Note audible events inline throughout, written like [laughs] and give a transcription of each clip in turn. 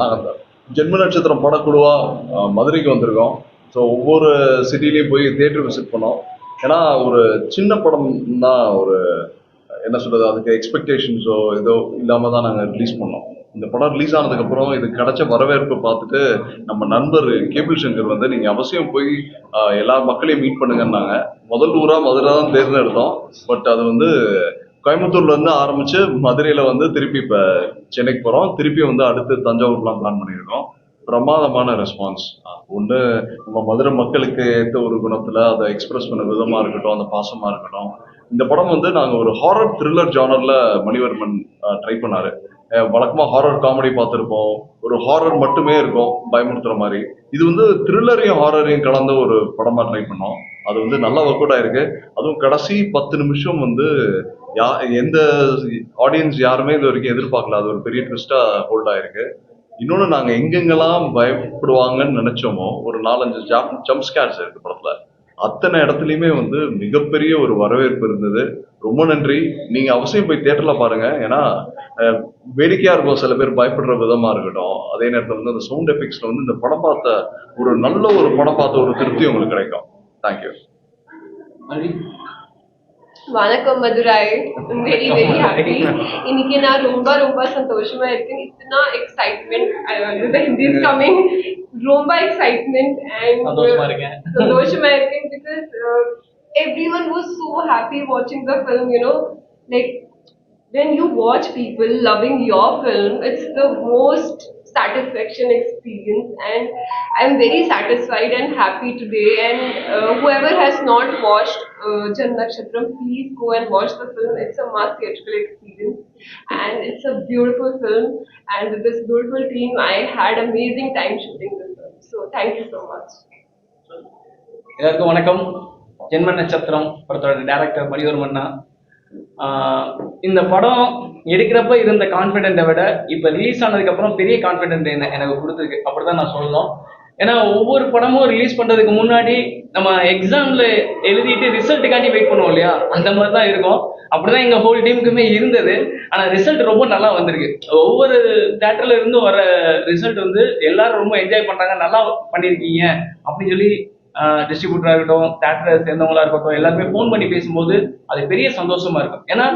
நாங்கள் ஜென்ம நட்சத்திரம் படக்குழுவாக மதுரைக்கு வந்திருக்கோம். ஸோ ஒவ்வொரு சிட்டிலையும் போய் தேட்டர் விசிட் பண்ணோம். ஏன்னா ஒரு சின்ன படம் தான் ஒரு என்ன சொல்கிறது அதுக்கு எக்ஸ்பெக்டேஷன்ஸோ ஏதோ இல்லாமல் தான் நாங்கள் ரிலீஸ் பண்ணோம். இந்த படம் ரிலீஸ் ஆனதுக்கப்புறம் இது கிடைச்ச வரவேற்பை பார்த்துட்டு நம்ம நண்பர் கேபிள் சங்கர் வந்து நீங்கள் அவசியம் போய் எல்லா மக்களையும் மீட் பண்ணுங்கன்னாங்க. முதல் ஊராக மதுரை தான் தேர்ந்தெடுத்தோம். பட் அது வந்து கோயம்புத்தூர்ல இருந்து ஆரம்பிச்சு மதுரையில வந்து திருப்பி இப்ப சென்னைக்கு போறோம். திருப்பி வந்து அடுத்து தஞ்சாவூர்லாம் பிளான் பண்ணியிருக்கோம். பிரமாதமான ரெஸ்பான்ஸ் ஒன்று நம்ம மதுரை மக்களுக்கு ஏற்ற ஒரு குணத்துல அதை எக்ஸ்பிரஸ் பண்ண விதமா இருக்கட்டும் அந்த பாசமா இருக்கட்டும். இந்த படம் வந்து நாங்கள் ஒரு ஹாரர் த்ரில்லர் ஜானர்ல மணிவர்மன் ட்ரை பண்ணாரு. வழக்கமாக ஹாரர் காமெடி பார்த்துருப்போம். ஒரு ஹாரர் மட்டுமே இருக்கும் பயமுறுத்துற மாதிரி. இது வந்து த்ரில்லரையும் ஹாரரையும் கலந்த ஒரு படமாக ட்ரை பண்ணோம். அது வந்து நல்லா ஒர்க் அவுட் ஆயிருக்கு. அதுவும் கடைசி பத்து நிமிஷம் வந்து யா எந்த ஆடியன்ஸ் யாருமே இது வரைக்கும் எதிர்பார்க்கல. அது ஒரு பெரிய ட்விஸ்டா ஹோல்ட் ஆயிருக்கு. இன்னொன்று நாங்கள் எங்கெங்கெல்லாம் பயப்படுவாங்கன்னு நினைச்சோமோ ஒரு நாலஞ்சு ஜம்ப் ஜம்ப் ஸ்கேர்ஸ் இருக்கு படத்துல. அத்தனை இடத்துலையுமே வந்து மிகப்பெரிய ஒரு வரவேற்பு இருந்தது. ரொம்ப நன்றி. நீங்க அவசியம் போய் தேட்டரில் பாருங்க. ஏன்னா வேடிக்கையாக வேடிக்கையா இருக்கும். சில பேர் பயப்படுற விதமா இருக்கட்டும். அதே நேரத்தில் வந்து அந்த சவுண்ட் எஃபெக்ட்ஸ்ல வந்து இந்த படம் பார்த்த ஒரு நல்ல ஒரு படம் பார்த்த ஒரு திருப்தி உங்களுக்கு கிடைக்கும். தேங்க்யூ வணக்கம் மதுராய் வெரி வெரி ஹாப்பி இன்னைக்கு நான் ரொம்ப ரொம்ப சந்தோஷமா இருக்கேன் இத்தனா excitement the Hindi is coming ரொம்ப எக்ஸைட்மெண்ட் and சந்தோஷமா இருக்கேன். சந்தோஷமா இருக்கேன் because uh, everyone was so happy watching the film you know like when you watch people loving your film it's the most satisfaction experience and i'm very satisfied and happy today and uh, whoever has not watched uh, Jan Nakshatram please go and watch the film it's a must theatrical experience and it's a beautiful film and with this beautiful team i had amazing time shooting this film so thank you so much எல்லாருக்கும் வணக்கம் ஜென்ம நட்சத்திரம் படத்தோட director மணிவர்மண்ணா ஆஹ் இந்த படம் எடுக்கிறப்ப இருந்த கான்ஃபிடென்ட்டை விட இப்போ ரிலீஸ் ஆனதுக்கப்புறம் பெரிய கான்ஃபிடென்ட் என்ன எனக்கு கொடுத்துருக்கு. அப்படிதான் நான் சொல்லணும். ஏன்னா ஒவ்வொரு படமும் ரிலீஸ் பண்ணுறதுக்கு முன்னாடி நம்ம எக்ஸாம்ல எழுதிட்டு ரிசல்ட்டுக்காண்டி வெயிட் பண்ணுவோம் இல்லையா? அந்த மாதிரி தான் இருக்கும். அப்படிதான் எங்கள் ஹோல் டீமுக்குமே இருந்தது. ஆனால் ரிசல்ட் ரொம்ப நல்லா வந்திருக்கு. ஒவ்வொரு தேட்டர்ல இருந்தும் வர ரிசல்ட் வந்து எல்லாரும் ரொம்ப என்ஜாய் பண்ணுறாங்க நல்லா பண்ணியிருக்கீங்க அப்படின்னு சொல்லி டிஸ்ட்ரிபியூட்டராக இருக்கட்டும் தேட்டரை சேர்ந்தவங்களா இருக்கட்டும் எல்லாருமே ஃபோன் பண்ணி பேசும்போது அது பெரிய சந்தோஷமா இருக்கும். ஏன்னா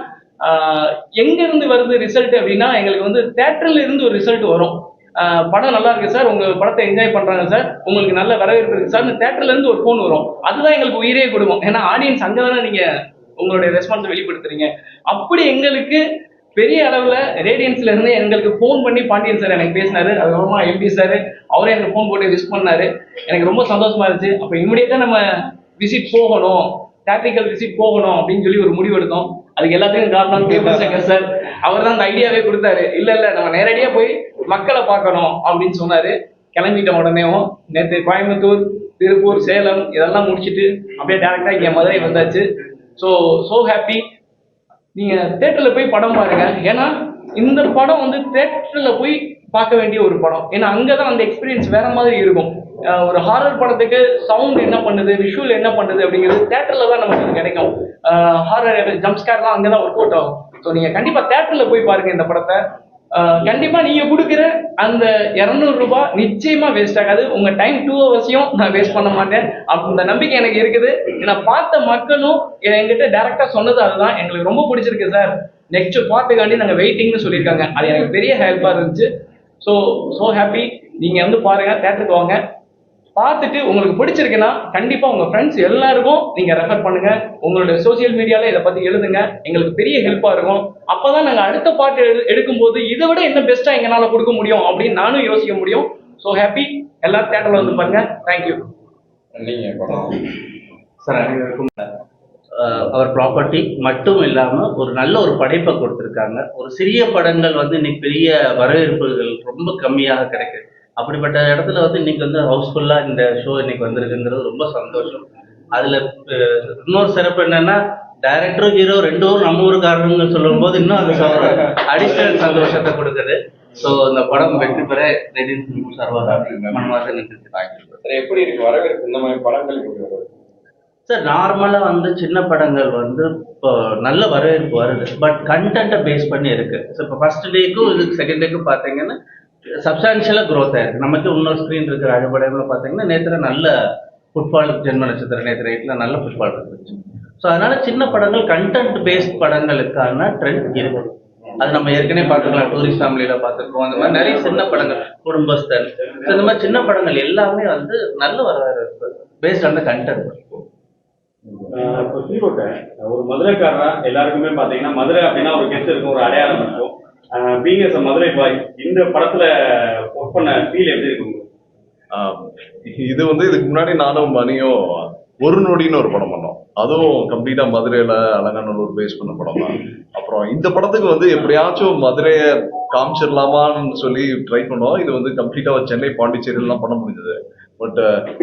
எங்க இருந்து வருது ரிசல்ட் அப்படின்னா எங்களுக்கு வந்து தேட்டர்ல இருந்து ஒரு ரிசல்ட் வரும். படம் நல்லா இருக்கு சார் உங்க படத்தை என்ஜாய் பண்றாங்க சார் உங்களுக்கு நல்ல வரவேற்பு இருக்கு சார் தேட்டர்ல இருந்து ஒரு ஃபோன் வரும். அதுதான் எங்களுக்கு உயிரே கொடுக்கும். ஏன்னா ஆடியன்ஸ் அங்கதானே நீங்க உங்களுடைய ரெஸ்பான்ஸை வெளிப்படுத்துறீங்க. அப்படி எங்களுக்கு பெரிய அளவுல ரேடியன்ஸ்ல இருந்து எங்களுக்கு ஃபோன் பண்ணி பாண்டியன் சார் எனக்கு பேசினாரு. அதுக்கப்புறமா எம்பி சார் அவரே எனக்கு ஃபோன் போட்டு விஷ் பண்ணாரு. எனக்கு ரொம்ப சந்தோஷமா இருந்துச்சு. அப்போ இமிடியேட்டா நம்ம விசிட் போகணும். டாக்டிக்கல் விசிட் போகணும் அப்படின்னு சொல்லி ஒரு முடிவு எடுத்தோம். அதுக்கு எல்லாத்துக்கும் காரணம் கேபிள் சங்கர் சார் அவர் தான் அந்த ஐடியாவே கொடுத்தாரு. இல்ல இல்ல நம்ம நேரடியா போய் மக்களை பார்க்கணும் அப்படின்னு சொன்னாரு. கிளம்பிட்ட உடனேவும் நேற்று கோயம்புத்தூர் திருப்பூர் சேலம் இதெல்லாம் முடிச்சிட்டு அப்படியே டேரக்டா இங்க மதுரை வந்தாச்சு. ஸோ ஸோ ஹாப்பி நீங்க தேட்டர்ல போய் படம் பாருங்க. ஏன்னா இந்த படம் வந்து தேட்டர்ல போய் பார்க்க வேண்டிய ஒரு படம். ஏன்னா அங்கதான் அந்த எக்ஸ்பீரியன்ஸ் வேற மாதிரி இருக்கும். ஒரு ஹாரர் படத்துக்கு சவுண்ட் என்ன பண்ணுது விஷுவல் என்ன பண்ணுது அப்படிங்கிறது தேட்டர்ல தான் நமக்கு கிடைக்கும். ஹாரர் ஜம்ஸ்கேர்லாம் அங்கதான் ஒர்க் அவுட் ஆகும். ஸோ நீங்க கண்டிப்பா தேட்டர்ல போய் பாருங்க இந்த படத்தை. கண்டிப்பா நீங்க கொடுக்குற அந்த இருநூறு ரூபாய் நிச்சயமா வேஸ்ட் ஆகாது. உங்க டைம் டூ ஹவர்ஸையும் நான் வேஸ்ட் பண்ண மாட்டேன். அந்த நம்பிக்கை எனக்கு இருக்குது. ஏன்னா பார்த்த மக்களும் என்கிட்ட டேரக்டா சொன்னது அதுதான். எங்களுக்கு ரொம்ப பிடிச்சிருக்கு சார் நெக்ஸ்ட் பார்ட்டுக்காண்டி நாங்க வெயிட்டிங்னு சொல்லியிருக்காங்க. அது எனக்கு பெரிய ஹெல்ப்பா இருந்துச்சு. ஸோ ஸோ ஹாப்பி நீங்க வந்து பாருங்க தேட்டருக்கு வாங்க. பார்த்துட்டு உங்களுக்கு பிடிச்சிருக்குன்னா கண்டிப்பா உங்க ஃப்ரெண்ட்ஸ் எல்லாருக்கும் நீங்க ரெஃபர் பண்ணுங்க. உங்களுடைய சோஷியல் மீடியால இதை பத்தி எழுதுங்க. எங்களுக்கு பெரிய ஹெல்ப்பா இருக்கும். அப்பதான் நாங்க அடுத்த பாட்டு எடு எடுக்கும்போது இதை விட என்ன பெஸ்டா எங்களால கொடுக்க முடியும் அப்படின்னு நானும் யோசிக்க முடியும். ஸோ ஹாப்பி எல்லாரும் தேட்டர்ல வந்து பாருங்க. தேங்க்யூ சார் அனைவருக்கும் அவர் ப்ராப்பர்ட்டி மட்டும் இல்லாமல் ஒரு நல்ல ஒரு படைப்பை கொடுத்துருக்காங்க. ஒரு சிறிய படங்கள் வந்து இன்னைக்கு பெரிய வரவேற்புகள் ரொம்ப கம்மியாக கிடைக்குது. அப்படிப்பட்ட இடத்துல வந்து இன்னைக்கு வந்து ஹவுஸ்ஃபுல்லாக இந்த ஷோ இன்னைக்கு வந்திருக்குங்கிறது ரொம்ப சந்தோஷம். அதில் இன்னொரு சிறப்பு என்னன்னா டைரக்டரும் ஹீரோ ரெண்டு ஊரும் நம்ம ஊருக்காரங்க சொல்லும்போது இன்னும் அது அடிஷனல் சந்தோஷத்தை கொடுக்குது. ஸோ இந்த படம் வெற்றி பெற ரெடி சர்வதா மனமார்ந்த நன்றி. எப்படி இருக்கு வரவேற்பு? இந்த மாதிரி படங்களுக்கு வருது சார் நார்மலாக வந்து சின்ன படங்கள் வந்து இப்போ நல்ல வரவேற்பு வருது. பட் கண்டென்ட்டை பேஸ் பண்ணி இருக்கு. ஸோ இப்போ ஃபர்ஸ்ட் டேக்கும் இது செகண்ட் டேக்கும் பார்த்தீங்கன்னா சப்ஸ்டான்ஷியலாக க்ரோத் ஆயிருக்கு. நமக்கு இன்னொரு ஸ்க்ரீன் இருக்கிற அழுபடையில் பார்த்தீங்கன்னா நேற்று நல்ல ஃபுட்பால் ஜென்ம நட்சத்திரம் நேற்று நைட்டில் நல்ல ஃபுட்பால் இருந்துச்சு. ஸோ அதனால சின்ன படங்கள் கண்டென்ட் பேஸ்ட் படங்களுக்கான ட்ரெண்ட் இருக்கு. அது நம்ம ஏற்கனவே பார்த்துக்கலாம் டூரிஸ்ட் ஃபேமிலியில் பார்த்துருக்கோம். அந்த மாதிரி நிறைய சின்ன படங்கள் குடும்பஸ்தன் இந்த மாதிரி சின்ன படங்கள் எல்லாமே வந்து நல்ல வரவேற்பு பேஸ்ட் ஆன் த கண்டென்ட் இப்போ ஸ்ரீகோட்டை ஒரு மதுரைக்காரரா எல்லாருக்குமே பாத்தீங்கன்னா மதுரை அப்படின்னா ஒரு கெஸ்ட் இருக்கும் ஒரு அடையாளம் இருக்கும். பீங் எஸ் மதுரை பாய் இந்த படத்துல ஒர்க் பண்ண ஃபீல் எப்படி இருக்கும் இது வந்து இதுக்கு முன்னாடி நானும் மணியும் ஒரு நொடின்னு ஒரு படம் பண்ணோம். அதுவும் கம்ப்ளீட்டா மதுரையில அலங்காநல்லூர் பேஸ் பண்ண படம் தான். அப்புறம் இந்த படத்துக்கு வந்து எப்படியாச்சும் மதுரையை காமிச்சிடலாமான்னு சொல்லி ட்ரை பண்ணோம். இது வந்து கம்ப்ளீட்டா சென்னை பாண்டிச்சேரியிலாம் பண்ண முடிஞ்சது. பட்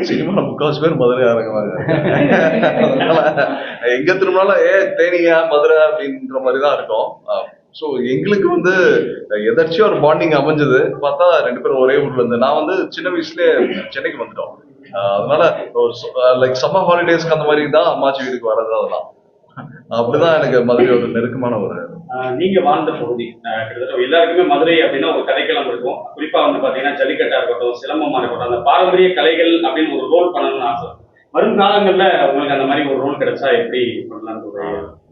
சினிமா முக்காசு பேர் மதுரை இறங்குவாங்க அதனால எங்க திரும்பினாலும் ஏ தேனியா மதுரை அப்படின்ற மாதிரி தான் இருக்கும். ஸோ எங்களுக்கு வந்து எதாச்சும் ஒரு பாண்டிங் அமைஞ்சது. பார்த்தா ரெண்டு பேரும் ஒரே ஊர்ல இருந்து. நான் வந்து சின்ன வயசுலயே சென்னைக்கு வந்துட்டோம். அதனால லைக் சம்மர் ஹாலிடேஸ்க்கு அந்த மாதிரி தான் அம்மாச்சி வீட்டுக்கு வர்றது அதெல்லாம். அப்படிதான் எனக்கு மதுரையோட நெருக்கமான ஒரு நீங்க வாழ்ந்த பகுதி. கிட்டத்தட்ட எல்லாருக்குமே மதுரை அப்படின்னா ஒரு கதைக்களம் இருக்கும். குறிப்பா வந்து பாத்தீங்கன்னா ஜல்லிக்கட்டா இருக்கட்டும் சிலம்பமா இருக்கட்டும் அந்த பாரம்பரிய கலைகள் அப்படின்னு ஒரு ரோல் பண்ணணும்னு ஆசை. வருங்காலங்கள்ல உங்களுக்கு அந்த மாதிரி ஒரு ரோல் கிடைச்சா எப்படி பண்ணலாம்னு ஒரு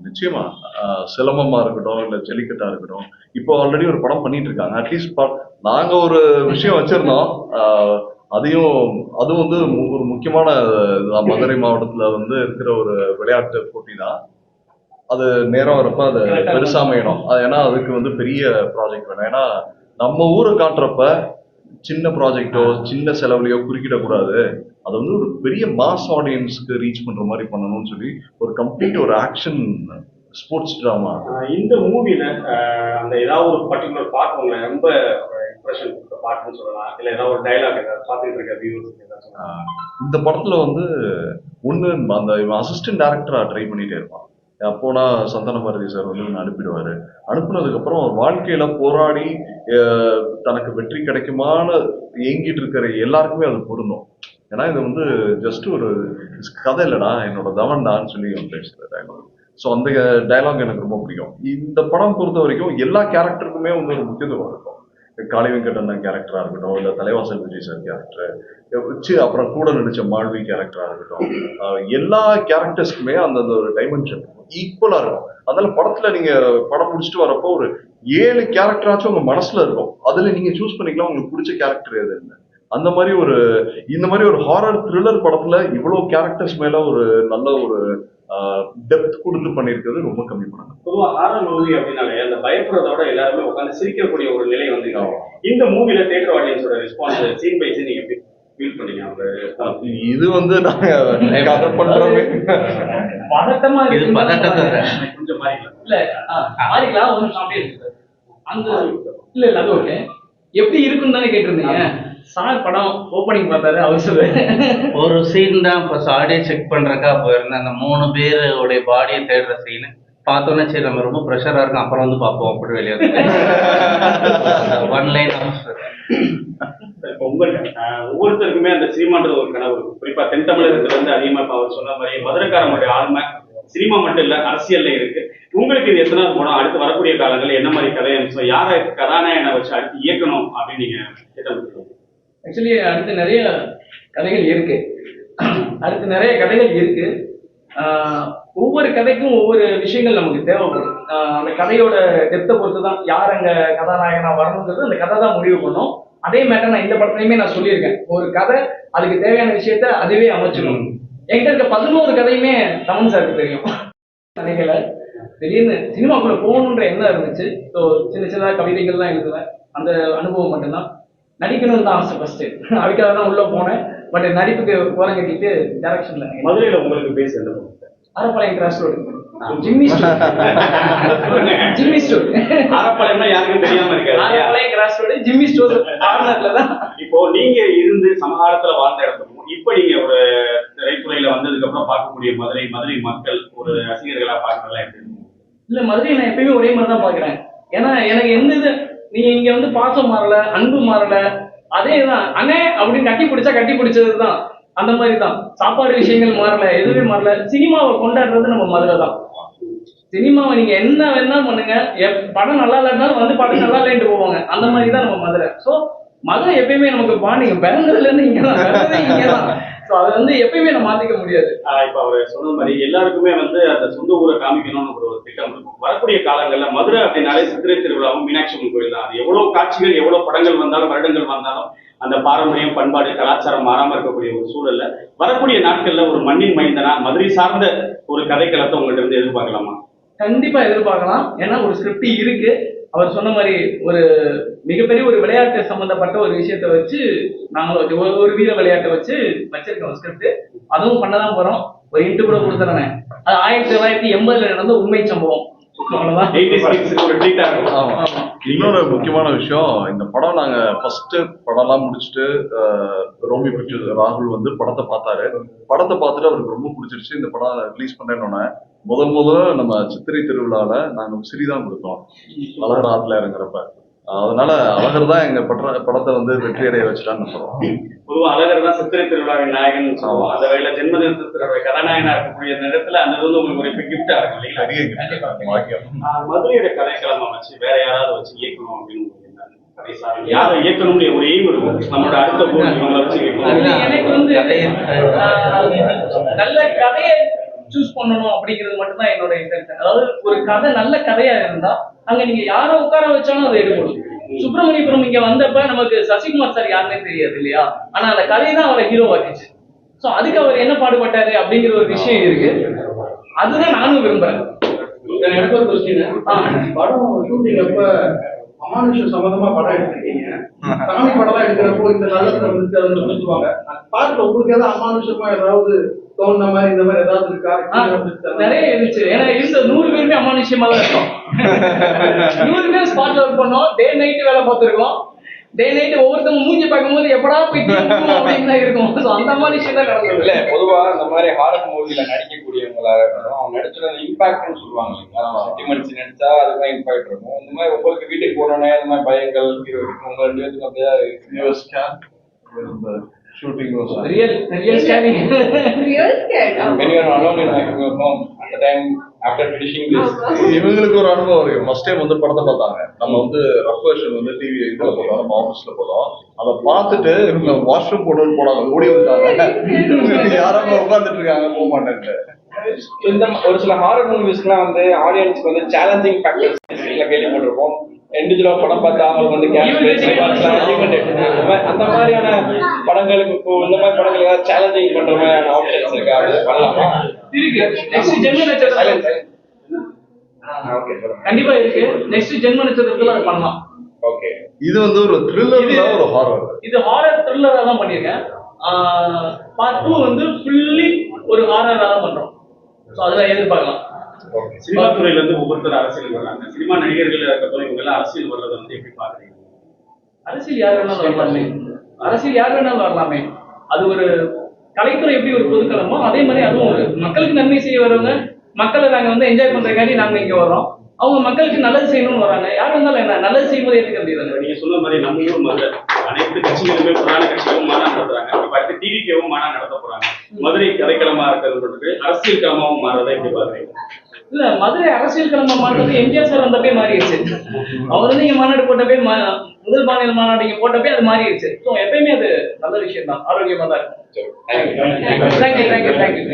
நிச்சயமா. சிலம்பமாக சிலம்பமா இருக்கட்டும் இல்லை ஜல்லிக்கட்டா இருக்கட்டும் இப்போ ஆல்ரெடி ஒரு படம் பண்ணிட்டு இருக்காங்க அட்லீஸ்ட் நாங்கள் ஒரு விஷயம் வச்சிருந்தோம். ஆஹ் அதையும் அதுவும் வந்து ஒரு முக்கியமான மதுரை மாவட்டத்துல வந்து இருக்கிற ஒரு விளையாட்டு போட்டி தான். அது நேரம் வரப்ப அது பெருசாமையிடும் அமையணும் அது ஏன்னா அதுக்கு வந்து பெரிய ப்ராஜெக்ட் வேணும். ஏன்னா நம்ம ஊரை காட்டுறப்ப சின்ன ப்ராஜெக்டோ சின்ன செலவுலையோ குறுக்கிடக்கூடாது. அது வந்து ஒரு பெரிய மாஸ் ஆடியன்ஸ்க்கு ரீச் பண்ற மாதிரி பண்ணணும்னு சொல்லி ஒரு கம்ப்ளீட் ஒரு ஆக்ஷன் ஸ்போர்ட்ஸ் ட்ராமா இந்த மூவில அந்த ஏதாவது ஒரு பர்டிகுலர் பார்ட் உங்களை ரொம்ப இம்ப்ரெஷன் கொடுத்த பாட்டுன்னு சொல்லலாம். இல்ல ஏதாவது ஒரு டைலாக் ஏதாவது பார்த்துட்டு இருக்க வியூவர்ஸ் ஏதாவது சொல்லலாம் இந்த படத்துல வந்து ஒண்ணு அந்த இவன் அசிஸ்டன்ட் டேரக்டரா ட்ரை பண்ணிட்டே இருப்பான். அப்போனா சந்தன பாரதி சார் வந்து அனுப்பிடுவாரு. அனுப்புனதுக்கு அப்புறம் வாழ்க்கையில போராடி தனக்கு வெற்றி கிடைக்குமான்னு ஏங்கிட்டு இருக்கிற எல்லாருக்குமே அது பொருந்தும். ஏன்னா இது வந்து ஜஸ்ட் ஒரு கதை இல்லடா என்னோட தவன்டான்னு சொல்லி அவன் பேசுற டைலாக் ஸோ அந்த டைலாக் எனக்கு ரொம்ப பிடிக்கும். இந்த படம் பொறுத்த வரைக்கும் எல்லா கேரக்டருக்குமே வந்து ஒரு முக்கியத்துவம் இருக்கும். காளி கேரக்டராக கேரக்டரா இருக்கட்டும் இல்ல தலைவாசல் விஜய் சார் கேரக்டர் வச்சு அப்புறம் கூட நடிச்ச மாழ்வி கேரக்டரா இருக்கட்டும் எல்லா கேரக்டர்ஸ்க்குமே அந்தந்த ஒரு டைமென்ஷன் ஈக்குவலா இருக்கும். அதனால படத்துல நீங்க படம் முடிச்சுட்டு வரப்போ ஒரு ஏழு கேரக்டராச்சும் உங்க மனசுல இருக்கும். அதுல நீங்க சூஸ் பண்ணிக்கலாம் உங்களுக்கு பிடிச்ச கேரக்டர் எதுன்னு அந்த மாதிரி ஒரு இந்த மாதிரி ஒரு ஹாரர் த்ரில்லர் படத்துல இவ்வளவு கேரக்டர்ஸ் மேல ஒரு நல்ல ஒரு டெப்த் கொடுத்து பண்ணியிருக்கிறது ரொம்ப கம்மி பண்ணாங்க. பொதுவா ஹாரர் மூவி அப்படின்னாலே அந்த பயப்படுறத விட எல்லாருமே உட்காந்து சிரிக்கக்கூடிய ஒரு நிலை வந்து இந்த மூவில தியேட்டர் ஆடியன்ஸோட ரெஸ்பான்ஸ் சீன் பை சீன் நீங்க எப்படி ஃபீல் பண்ணீங்க அவங்க இது வந்து நாங்க கதை பண்றோமே. பதட்டமா இது இருக்கு பதட்டத்தை கொஞ்சம் மாறிக்கலாம் இல்ல மாறிக்கலாம் அப்படியே இருக்கு. அந்த இல்ல இல்ல அது ஓகே எப்படி இருக்குன்னு தானே கேட்டிருந்தீங்க. சார் படம் ஓப்பனிங் பார்த்தாரு அவர் சொல்லு ஒரு சீன் தான் இப்போ ஆடியோ செக் பண்றக்கா போயிருந்தேன். அந்த மூணு பேருடைய பாடியை தேடுற சீன் பார்த்தோன்னே சரி நம்ம ரொம்ப ப்ரெஷரா இருக்கும் அப்புறம் வந்து பார்ப்போம் அப்படி வெளியே ஒன் லைன் ஆஹ், ஒவ்வொருத்தருக்குமே அந்த சினிமான்றது ஒரு கனவு. இருக்கும் குறிப்பா தென் தமிழகத்துல வந்து அதிகமா இப்ப அவர் சொன்ன மாதிரி மதுரைக்காரங்களுடைய ஆளுமை சினிமா மட்டும் இல்ல அரசியல்ல இருக்கு. உங்களுக்கு இது எத்தனை படம் அடுத்து வரக்கூடிய காலங்கள் என்ன மாதிரி கதை அம்சம் யாரை கதாநாயகனை வச்சு அடுத்து இயக்கணும் அப்படின்னு நீங்க ஆக்சுவலி அடுத்து நிறைய கதைகள் இருக்கு. அடுத்து நிறைய கதைகள் இருக்கு. ஒவ்வொரு கதைக்கும் ஒவ்வொரு விஷயங்கள் நமக்கு தேவைப்படும். அந்த கதையோட டெப்த்தை பொறுத்து தான் யார் அங்க கதாநாயகனா வரணுங்கிறது அந்த கதை தான் முடிவு பண்ணும். அதே மேட்டர் நான் இந்த படத்துலையுமே நான் சொல்லியிருக்கேன். ஒரு கதை அதுக்கு தேவையான விஷயத்த அதுவே அமைச்சிடும் என்கிட்ட இருக்க பதினோரு கதையுமே தமன் சாருக்கு தெரியும். கதைகளை திடீர்னு சினிமாக்குள்ள போகணுன்ற எண்ணம் இருந்துச்சு. ஸோ சின்ன சின்ன கவிதைகள்லாம் எழுதுவேன். அந்த அனுபவம் மட்டும்தான். நடிக்கணும்னு தான் ஆசை ஃபர்ஸ்ட் அதுக்காக தான் உள்ள போனேன். பட் நடிப்புக்கு ஓரம் கட்டிட்டு டேரக்ஷன்ல மதுரையில உங்களுக்கு பேச எந்த படம் Arappalayam cross road Jimmy store Jimmy store ஆரப்பாளையம்னா யாருக்கும் தெரியாம இருக்காது? Arappalayam cross road Jimmy store கார்னர்ல தான். இப்போ நீங்க இருந்து சமகாலத்துல வாழ்ந்த இடத்துக்கும் இப்ப நீங்க ஒரு திரைத்துறையில வந்ததுக்கு அப்புறம் பார்க்கக்கூடிய மதுரை மதுரை மக்கள் ஒரு ரசிகர்களா பார்க்கறதெல்லாம் எப்படி? இல்ல மதுரையை நான் எப்பயுமே ஒரே மாதிரி தான் பாக்குறேன் ஏன்னா எனக்கு எந்த இது நீங்க இங்க வந்து பாசம் மாறல அன்பு மாறல அதே தான் அண்ணே அப்படின்னு கட்டி பிடிச்சா கட்டி பிடிச்சது தான் அந்த மாதிரி தான் சாப்பாடு விஷயங்கள் மாறல எதுவுமே மாறல. சினிமாவை கொண்டாடுறது நம்ம மதுரை தான் சினிமாவை நீங்க என்ன வேணாலும் பண்ணுங்க. எப்- படம் நல்லா இல்லைனாலும் வந்து படம் நல்லா இல்லைன்ட்டு போவாங்க. அந்த மாதிரி தான் நம்ம மதுரை. ஸோ மதுரை எப்பயுமே நமக்கு பாண்டிங்க பிறந்ததுல இருந்து இங்க தான் இங்க தான் ஸோ அதை வந்து எப்பயுமே நம்ம மாத்திக்க முடியாது. இப்ப அவர் சொன்ன மாதிரி எல்லாருக்குமே வந்து அந்த சொந்த ஊரை காமிக்கணும்னு ஒரு திட்டம் இருக்கும் வரக்கூடிய காலங்கள்ல மதுரை அப்படின்னாலே சித்திரை திருவிழாவும் மீனாட்சி அம்மன் கோயில் தான். அது எவ்வளவு காட்சிகள் எவ்வளவு படங்கள் வந்தாலும் வருடங்கள் வந்தாலும் அந்த பாரம்பரியம் பண்பாடு கலாச்சாரம் மாறாம இருக்கக்கூடிய ஒரு சூழல்ல வரக்கூடிய நாட்கள்ல ஒரு மண்ணின் மைந்தனா மதுரை சார்ந்த ஒரு கதைக்களத்தை உங்கள்ட்ட இருந்து எதிர்பார்க்கலாமா? கண்டிப்பா எதிர்பார்க்கலாம். ஏன்னா ஒரு ஸ்கிரிப்ட் இருக்கு. அவர் சொன்ன மாதிரி ஒரு மிகப்பெரிய ஒரு விளையாட்டு சம்பந்தப்பட்ட ஒரு விஷயத்தை வச்சு ஒரு- ஒரு வீர விளையாட்டை வச்சு வச்சிருக்கோம் ஸ்கிரிப்ட் அதுவும் பண்ணதான் போறோம். ஒரு இன்ட்டு கூட கொடுத்துறேன். அது ஆயிரத்தி தொள்ளாயிரத்தி எண்பதுல நடந்த உண்மை சம்பவம். அவ்வளவுதான். இன்னொரு முக்கியமான விஷயம் இந்த படம் நாங்க ஃபர்ஸ்ட் படம்லாம் முடிச்சுட்டு ரோமி பிக்சர் ராகுல் வந்து படத்தை பார்த்தாரு. படத்தை பார்த்துட்டு அவருக்கு ரொம்ப பிடிச்சிருச்சு. இந்த படம் ரிலீஸ் பண்ணேன்னு முதல் முதல்ல நம்ம சித்திரை திருவிழால நாங்க சிறிதான் கொடுத்தோம். அழகர் ஆத்துல இறங்குறப்ப. அதனால அழகர் தான் எங்க பட படத்தை வந்து வெற்றி அடைய வச்சுட்டான்னு சொல்றோம். பொதுவா அழகர் தான் சித்திரை திருவிழாவின் நாயகன் சொல்லுவோம் அந்த வகையில ஜென்மதினத்தினுடைய கதாநாயகனா இருக்கக்கூடிய நேரத்துல அந்த வந்து உங்களுக்கு ஒரு கிஃப்டா இருக்கும் இல்லைங்களா? மதுரையோட கதைக்களமா வச்சு வேற யாராவது வச்சு இயக்கணும் அப்படின்னு. யாரை இயக்கணும்னு ஒரு எய்ம் இருக்கும். நம்மளோட அடுத்த போர் இவங்களை வச்சு இயக்கணும். எனக்கு வந்து ஆஹ், நல்ல கதையை சூஸ் பண்ணணும் அப்படிங்கிறது மட்டும்தான் என்னோட இன்டென்ஷன் அதாவது ஒரு கதை நல்ல கதையா இருந்தா அங்க நீங்க யாரை உட்கார வச்சாலும் அதை எடுக்கணும் சுப்பிரமணியபுரம் இங்க வந்தப்ப நமக்கு சசிகுமார் சார் யாருன்னே தெரியாது இல்லையா? ஆனா அந்த கதை தான் அவரை ஹீரோ ஆக்கிச்சு. சோ அதுக்கு அவர் என்ன பாடுபட்டாரு அப்படிங்கிற ஒரு விஷயம் இருக்கு. அதுதான் நானும் விரும்புறேன். எனக்கு ஒரு கொஸ்டின் படம் ஷூட்டிங் அப்ப அமானுஷம் சம்பந்தமா படம் எடுத்திருக்கீங்க. சாமி படம் எடுக்கிறப்போ இந்த நல்லத்துல வந்து சொல்லுவாங்க. பாட்டுல உங்களுக்கு ஏதாவது அமானுஷமா ஏதாவது தோணுன மாதிரி இந்த மாதிரி ஏதாவது இருக்கா? நிறைய இருந்துச்சு. ஏன்னா இருந்த நூறு பேருமே அமானுஷ்யமா தான் இருக்கும் [laughs] நூறு பேர் ஸ்பாட்ல ஒர்க் பண்ணோம். டே நைட் வேலை பார்த்துருக்கோம். டே நைட் ஒவ்வொருத்தவங்க மூஞ்சி பார்க்கும்போது எப்படா போய் [laughs] தூங்குவோம் அப்படின்னு தான் இருக்கும். So, அந்த மாதிரி விஷயம் தான் இல்ல நடந்தது பொதுவா இந்த மாதிரி ஹாரர் மூவில நடிக்கக்கூடியவங்களா இருக்கட்டும் அவங்க நடிச்சது இம்பாக்ட்னு சொல்லுவாங்க இல்லைங்களா? சென்டிமெண்ட்ஸ் நடிச்சா அதுதான் இம்பாக்ட் இருக்கும். இந்த மாதிரி உங்களுக்கு வீட்டுக்கு போனோடனே இந்த மாதிரி பயங்கள் உங்க ரெண்டு பேத்துக்கு அப்படியே? The shooting was. Real real scanning Real scared. when you are alone in your home at the time after finishing this இவங்களுக்கு ஒரு அனுபவம் இருக்கு. ஃபர்ஸ்ட் டைம் வந்து படத்தை பார்த்தாங்க. நம்ம வந்து ரஃப் வெர்ஷன் வந்து டிவி இதுல போட்டோம் நம்ம ஆஃபீஸ்ல போட்டோம். அதை பார்த்துட்டு இவங்க வாஷ்ரூம் போடணும்னு போனாங்க. ஓடி வந்துட்டாங்க. [laughs] யாராவது உட்காந்துட்டு இருக்காங்க போக மாட்டேன்ட்டு. இந்த ஒரு சில ஹாரர் மூவிஸ்க்குலாம் வந்து ஆடியன்ஸ்க்கு வந்து சேலஞ்சிங் ஃபேக்டர்ஸ் கேள்விப்பட்டிருப்போம். இண்டிவிஜுவலா படம் பார்த்தா அவங்களுக்கு வந்து கேரக்டர் அந்த மாதிரியான படங்களுக்கு இப்போ இந்த மாதிரி படங்களுக்கு ஏதாவது சேலஞ்சிங் பண்ற மாதிரியான ஆப்ஷன்ஸ் இருக்கா பண்ணலாமா கண்டிப்பா இருக்கு. நெக்ஸ்ட் ஜென்ம நட்சத்திரத்துல அதை பண்ணலாம். ஓகே இது வந்து ஒரு த்ரில்லர்ல ஒரு ஹாரர் இது ஹாரர் த்ரில்லரா தான் பண்ணியிருக்கேன் பார்ட் டூ வந்து ஃபுல்லி ஒரு ஹாரரா தான் பண்றோம். ஸோ அதில் எதிர்பார்க்கலாம். சினிமா துறையில இருந்து ஒவ்வொருத்தர் அரசியல் வர்றாங்க. சினிமா நடிகர்கள் இருக்கட்டும் இவங்க எல்லாம் அரசியல் வர்றதை வந்து எப்படி பாக்குறீங்க அரசியல் யார் வேணாலும் வரலாமே. அரசியல் யார் வேணாலும் வரலாமே. அது ஒரு கலைத்துறை எப்படி ஒரு பொதுக்களமோ அதே மாதிரி அதுவும் ஒரு மக்களுக்கு நன்மை செய்ய வரவங்க மக்களை நாங்க வந்து என்ஜாய் பண்றதுக்காண்டி நாங்க இங்க வர்றோம். அவங்க மக்களுக்கு நல்லது செய்யணும்னு வராங்க யார் இருந்தாலும் என்ன நல்லது செய்யும்போது ஏற்றுக்க முடியாது நீங்க சொன்ன மாதிரி நம்ம ஊர் மதுரை அனைத்து கட்சிகளுமே பிரதான கட்சிகளும் மாநாடு நடத்துறாங்க. இப்ப அடுத்து டிவிகேவும் மாநாடு நடத்த போறாங்க. மதுரை கதைக்களமா இருக்கிறது அரசியல் களமாவும் மாறதை எப்படி பாக்குறீங்க இல்ல மதுரை அரசியல் கிளம்ப மாற்றது எம்ஜிஆர் சார் வந்தப்பே மாறிடுச்சு. அவர் வந்து இங்க மாநாடு போட்டப்பே முதல் மாநில மாநாடு இங்க போட்டப்பே அது மாறிடுச்சு. ஸோ எப்பயுமே அது நல்ல விஷயம் தான் ஆரோக்கியமா தான் இருக்கும். Thank you thank you